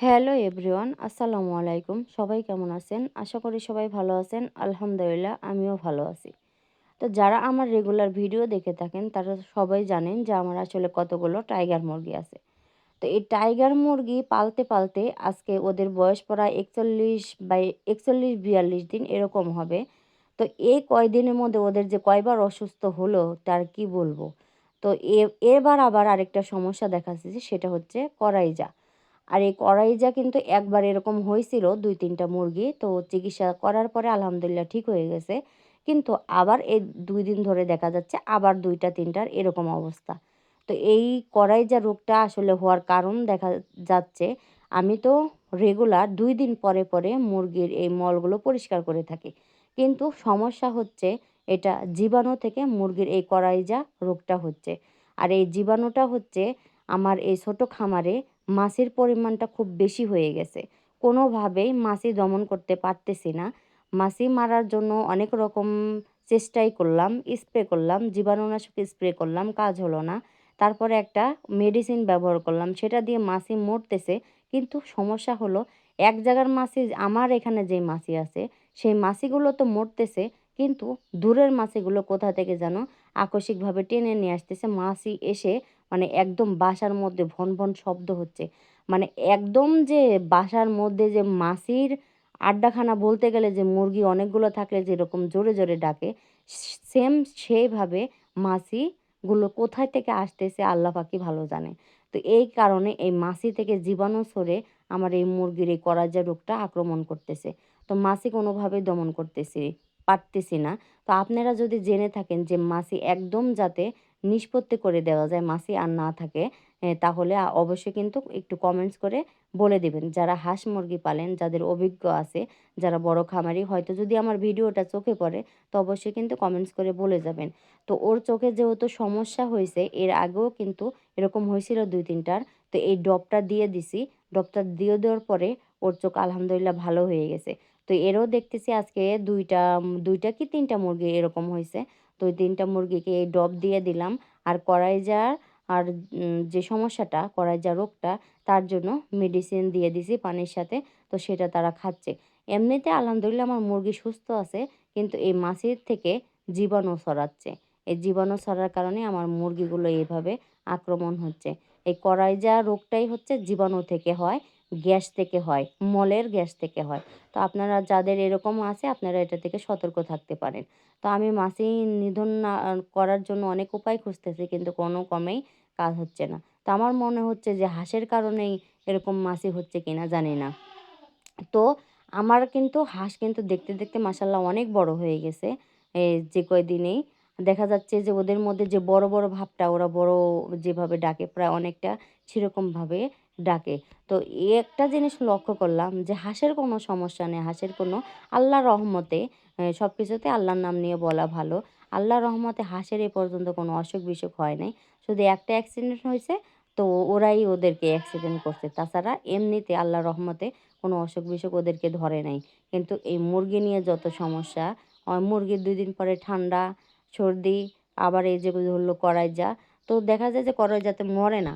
Hello everyone, আসসালামু আলাইকুম। সবাই কেমন আছেন? আশা করি সবাই ভালো আছেন। আলহামদুলিল্লাহ, আমিও ভালো আছি। তো যারা আমার রেগুলার ভিডিও দেখে থাকেন, তারা সবাই জানেন যে আমার আসলে কতগুলো টাইগার মুরগি আছে। তো এই টাইগার মুরগি পালতে পালতে আজকে ওদের বয়স প্রায় একচল্লিশ বাই একচল্লিশ বিয়াল্লিশ দিন এরকম হবে। তো এই কয়দিনের মধ্যে ওদের যে কয়বার অসুস্থ হলো, তার কি বলব? তো এবার আবার আরেকটা সমস্যা দেখা যাচ্ছে সেটা হচ্ছে করাইজা। আর এই কড়াই যা কিন্তু একবার এরকম হয়েছিল দুই, তিনটা মুরগি, তো চিকিৎসা করার পরে আলহামদুলিল্লাহ ঠিক হয়ে গেছে। কিন্তু আবার এই দুই দিন ধরে দেখা যাচ্ছে আবার দুইটা, তিনটার এরকম অবস্থা। তো এই কড়াইজা রোগটা আসলে হওয়ার কারণ দেখা যাচ্ছে, আমি তো রেগুলার দুই দিন পরে পরে মুরগির এই মলগুলো পরিষ্কার করে থাকি। কিন্তু সমস্যা হচ্ছে এটা জীবাণু থেকে মুরগির এই কড়াইজা রোগটা হচ্ছে। আর এই জীবাণুটা হচ্ছে আমার এই ছোটো খামারে মাছের পরিমাণটা খুব বেশি হয়ে গেছে। কোনোভাবেই মাছি দমন করতে পারতেছি না। মাছি মারার জন্য অনেক রকম চেষ্টাই করলাম স্প্রে করলাম, জীবাণুনাশক স্প্রে করলাম, কাজ হলো না। তারপরে একটা মেডিসিন ব্যবহার করলাম, সেটা দিয়ে মাছি মরতেছে। কিন্তু সমস্যা হলো, এক জায়গার মাছি আমার এখানে যে মাছি আছে, সেই মাছিগুলো তো মরতেছে, কিন্তু দূরের মাছিগুলো কোথা থেকে যেন আকস্মিকভাবে টেনে নিয়ে আসতেছে মাছি এসে মানে একদম বাসার মধ্যে ভন ভন শব্দ হচ্ছে। মানে একদম যে বাসার মধ্যে যে মাসির আড্ডাখানা বলতে গেলে যে মুরগি অনেকগুলো থাকলে যেরকম জোরে জোরে ডাকে, সেম সেইভাবে মাসিগুলো কোথায় থেকে আসতেছে আল্লাহ পাকি ভালো জানে। তো এই কারণে এই মাসি থেকে জীবাণু সরে আমার এই মুরগির এই করাজা রোগটা আক্রমণ করতেছে। তো মাসি কোনোভাবেই দমন করতেছি, পারতেছি না। তো আপনারা যদি জেনে থাকেন যে মাসি একদম যাতে নিষ্পত্তি করে দেওয়া যায়, মাসি আর না থাকে তাহলে অবশ্যই কিন্তু একটু কমেন্টস করে বলে দেবেন। যারা হাঁস মুরগি পালেন, যাদের অভিজ্ঞ আছে, যারা বড় খামারি, হয়তো যদি আমার ভিডিওটা চোখে পড়ে, তো অবশ্যই কিন্তু কমেন্টস করে বলে যাবেন। তো ওর চোখে যেহেতু সমস্যা হয়েছে, এর আগেও কিন্তু এরকম হয়েছিল দুই তিনটার, তো এই ডবটা দিয়ে দিছি। ডবটা দিয়ে দেওয়ার পরে ওর চোখ আলহামদুলিল্লাহ ভালো হয়ে গেছে। তো এরও দেখতেছি আজকে দুইটা দুইটা কি তিনটা মুরগি এরকম হয়েছে। তো ওই তিনটা মুরগিকে এই ডব দিয়ে দিলাম। আর কড়াই যার আর যে সমস্যাটা, কড়াই যা রোগটা, তার জন্য মেডিসিন দিয়ে দিছি পানির সাথে, তো সেটা তারা খাচ্ছে। এমনিতে আলহামদুলিল্লাহ আমার মুরগি সুস্থ আছে, কিন্তু এই মাছির থেকে জীবাণু ছড়াচ্ছে। এই জীবাণু ছড়ার কারণে আমার মুরগিগুলো এইভাবে আক্রমণ হচ্ছে। এই কড়াইজা রোগটাই হচ্ছে জীবাণু থেকে হয় গ্যাস থেকে হয়, মলের গ্যাস থেকে হয়। তো আপনারা যাদের এরকম আছে, আপনারা এটা থেকে সতর্ক থাকতে পারেন। তো আমি মাছি নিধন না, করার জন্য অনেক উপায় খুঁজতেছি, কিন্তু কোনো কমেই কাজ হচ্ছে না। তো আমার মনে হচ্ছে যে হাঁসের কারণেই এরকম মাছি হচ্ছে কিনা জানি না। তো আমার কিন্তু হাঁস কিন্তু দেখতে দেখতে মাসাল্লাহ অনেক বড় হয়ে গেছে যে কয়দিনেই। দেখা যাচ্ছে যে ওদের মধ্যে যে বড় বড় ভাবটা, ওরা বড় যেভাবে ডাকে, প্রায় অনেকটা সেরকমভাবে ডাকে। তো একটা জিনিস লক্ষ্য করলাম যে হাঁসের কোনো সমস্যা নেই, হাঁসের কোনো আল্লাহ রহমতে সব কিছুতে আল্লাহর নাম নিয়ে বলা ভালো। আল্লাহ রহমতে হাঁসের এ পর্যন্ত কোনো অসুখ বিসুখ হয় নাই। শুধু একটা অ্যাক্সিডেন্ট হয়েছে, তো ওরাই ওদেরকে অ্যাক্সিডেন্ট করছে। তাছাড়া এমনিতে আল্লাহ রহমতে কোনো অসুখ বিসুখ ওদেরকে ধরে নাই। কিন্তু এই মুরগি নিয়ে যত সমস্যা মুরগির দুই দিন পরে ঠান্ডা, সর্দি, আবার এই যে ধরলো কড়াই যা তো দেখা যায় যে কড়াই যাতে মরে না।